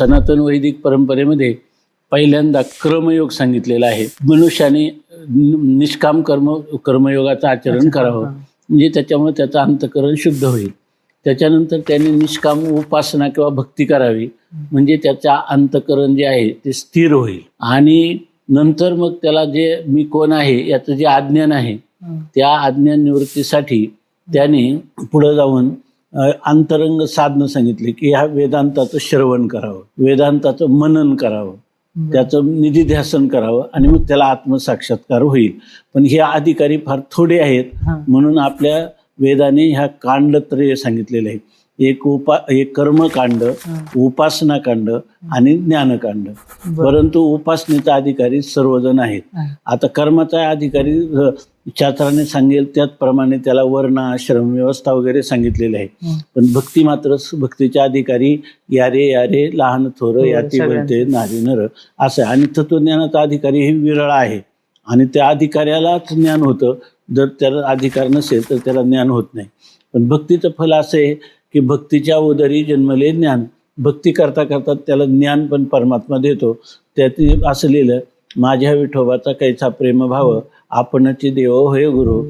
सनातन वैदिक परंपरेमध्ये पहिल्यांदा कर्मयोग सांगितलेला आहे. मनुष्याने निष्काम कर्म कर्मयोगाचं आचरण करावं. म्हणजे त्याच्यामुळे त्याचं अंतकरण शुद्ध होईल. त्याच्यानंतर त्याने निष्काम उपासना किंवा भक्ती करावी. म्हणजे त्याचा अंतकरण जे आहे ते स्थिर होईल. आणि नंतर मग त्याला जे मी कोण आहे याचं जे अज्ञान आहे त्या अज्ञान निवृत्तीसाठी त्याने पुढे जाऊन अंतरंग साधनं सांगितले की ह्या वेदांताचं श्रवण करावं वेदांताचं मनन करावं त्याचं निधिध्यासन करावं आणि मग त्याला आत्मसाक्षात्कार होईल. पण हे अधिकारी फार थोडे आहेत म्हणून आपल्या वेदाने ह्या कांडत्रय सांगितलेले आहे. एक उपा एक कर्मकांड उपासना कांड आणि ज्ञानकांड. परंतु उपासनेचा अधिकारी सर्वजण आहेत. आता कर्माचा अधिकारी शास्त्राने सांगेल त्याचप्रमाणे त्याला वर्ण आश्रम व्यवस्था वगैरे सांगितलेली आहे. पण भक्ती मात्र भक्तीच्या अधिकारी यारे यारे लहान थोर याती. बोलते नारी नर असं आणि तत्वज्ञानाचा अधिकारी हे विरळ आहे. आणि त्या अधिकाऱ्यालाच ज्ञान होतं. जर त्याला अधिकार नसेल तर त्याला ज्ञान होत नाही. पण भक्तीचं फल असं आहे की भक्तीच्या उदरी जन्मले ज्ञान. भक्ती करता करता त्याला ज्ञान पण परमात्मा देतो. त्यात असलेलं माझ्या विठोबाचा कैसा प्रेमभाव आपणची देव होय गुरु.